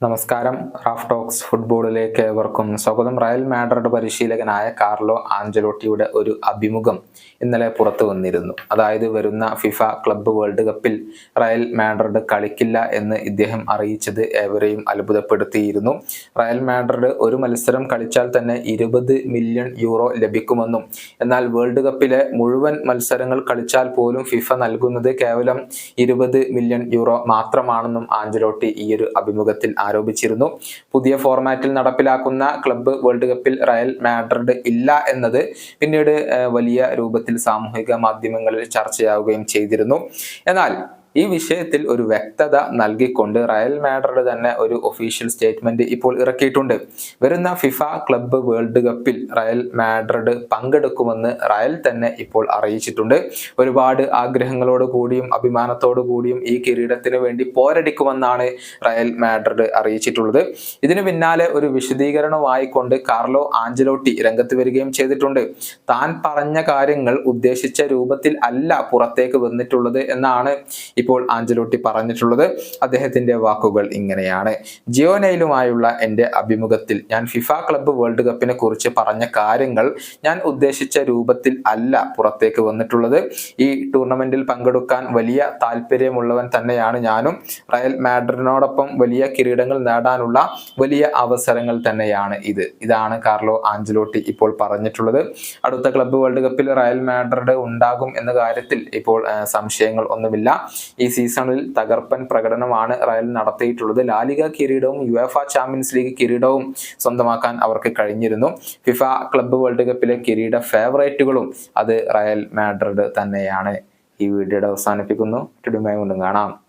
നമസ്കാരം. Raf talks ഫുട്ബോളിലേക്ക് ഏവർക്കും സ്വാഗതം. റയൽ മാഡ്രിഡ് പരിശീലകനായ കാർലോ ആഞ്ചലോട്ടിയുടെ ഒരു അഭിമുഖം ഇന്നലെ പുറത്തു വന്നിരുന്നു. അതായത് വരുന്ന ഫിഫ ക്ലബ്ബ് വേൾഡ് കപ്പിൽ റയൽ മാഡ്രിഡ് കളിക്കില്ല എന്ന് ഇദ്ദേഹം അറിയിച്ചത് ഏവരെയും അത്ഭുതപ്പെടുത്തിയിരുന്നു. റയൽ മാഡ്രിഡ് ഒരു മത്സരം കളിച്ചാൽ തന്നെ ഇരുപത് മില്യൺ യൂറോ ലഭിക്കുമെന്നും എന്നാൽ വേൾഡ് കപ്പിലെ മുഴുവൻ മത്സരങ്ങൾ കളിച്ചാൽ പോലും ഫിഫ നൽകുന്നത് കേവലം ഇരുപത് മില്യൺ യൂറോ മാത്രമാണെന്നും ആഞ്ചലോട്ടി ഈ ഒരു അഭിമുഖത്തിൽ ആരോപിച്ചിരുന്നു. പുതിയ ഫോർമാറ്റിൽ നടപ്പിലാക്കുന്ന ക്ലബ്ബ് വേൾഡ് കപ്പിൽ റയൽ മാഡ്രിഡ് ഇല്ല എന്നത് പിന്നീട് വലിയ രൂപത്തിൽ സാമൂഹിക മാധ്യമങ്ങളിൽ ചർച്ചയാവുകയും ചെയ്തിരുന്നു. എന്നാൽ ഈ വിഷയത്തിൽ ഒരു വ്യക്തത നൽകിക്കൊണ്ട് റയൽ മാഡ്രിഡ് തന്നെ ഒരു ഒഫീഷ്യൽ സ്റ്റേറ്റ്മെന്റ് ഇപ്പോൾ ഇറക്കിയിട്ടുണ്ട്. വരുന്ന ഫിഫ ക്ലബ്ബ് വേൾഡ് കപ്പിൽ റയൽ മാഡ്രിഡ് പങ്കെടുക്കുമെന്ന് റയൽ തന്നെ ഇപ്പോൾ അറിയിച്ചിട്ടുണ്ട്. ഒരുപാട് ആഗ്രഹങ്ങളോട് കൂടിയും അഭിമാനത്തോടു കൂടിയും ഈ കിരീടത്തിന് വേണ്ടി പോരടിക്കുമെന്നാണ് റയൽ മാഡ്രിഡ് അറിയിച്ചിട്ടുള്ളത്. ഇതിനു പിന്നാലെ ഒരു വിശദീകരണമായിക്കൊണ്ട് കാർലോ ആഞ്ചലോട്ടി രംഗത്ത് വരികയും ചെയ്തിട്ടുണ്ട്. താൻ പറഞ്ഞ കാര്യങ്ങൾ ഉദ്ദേശിച്ച രൂപത്തിൽ അല്ല പുറത്തേക്ക് വന്നിട്ടുള്ളത് എന്നാണ് ഇപ്പോൾ ആഞ്ചലോട്ടി പറഞ്ഞിട്ടുള്ളത് അദ്ദേഹത്തിന്റെ വാക്കുകൾ ഇങ്ങനെയാണ്. ജിയോനയിലുമായുള്ള എന്റെ അഭിമുഖത്തിൽ ഞാൻ ഫിഫ ക്ലബ്ബ് വേൾഡ് കപ്പിനെ കുറിച്ച് പറഞ്ഞ കാര്യങ്ങൾ ഞാൻ ഉദ്ദേശിച്ച രൂപത്തിൽ അല്ല പുറത്തേക്ക് വന്നിട്ടുള്ളത്. ഈ ടൂർണമെന്റിൽ പങ്കെടുക്കാൻ വലിയ താല്പര്യമുള്ളവൻ തന്നെയാണ് ഞാനും. റയൽ മാഡ്രിനോടൊപ്പം വലിയ കിരീടങ്ങൾ നേടാനുള്ള വലിയ അവസരങ്ങൾ തന്നെയാണ് ഇത്. ഇതാണ് കാർലോ ആഞ്ചലോട്ടി ഇപ്പോൾ പറഞ്ഞിട്ടുള്ളത്. അടുത്ത ക്ലബ്ബ് വേൾഡ് കപ്പിൽ റയൽ മാഡ്രിഡ് ഉണ്ടാകും എന്ന കാര്യത്തിൽ ഇപ്പോൾ സംശയങ്ങൾ ഒന്നുമില്ല. ഈ സീസണിൽ തകർപ്പൻ പ്രകടനമാണ് റയൽ നടത്തിയിട്ടുള്ളത്. ലാലിക കിരീടവും യുഎഫ ചാമ്പ്യൻസ് ലീഗ് കിരീടവും സ്വന്തമാക്കാൻ അവർക്ക് കഴിഞ്ഞിരുന്നു. ഫിഫ ക്ലബ്ബ് വേൾഡ് കപ്പിലെ കിരീട ഫേവറേറ്റുകളും അത് റയൽ മാഡ്രിഡ് തന്നെയാണ്. ഈ വീഡിയോയുടെ അവസാനിപ്പിക്കുന്നു. കാണാം.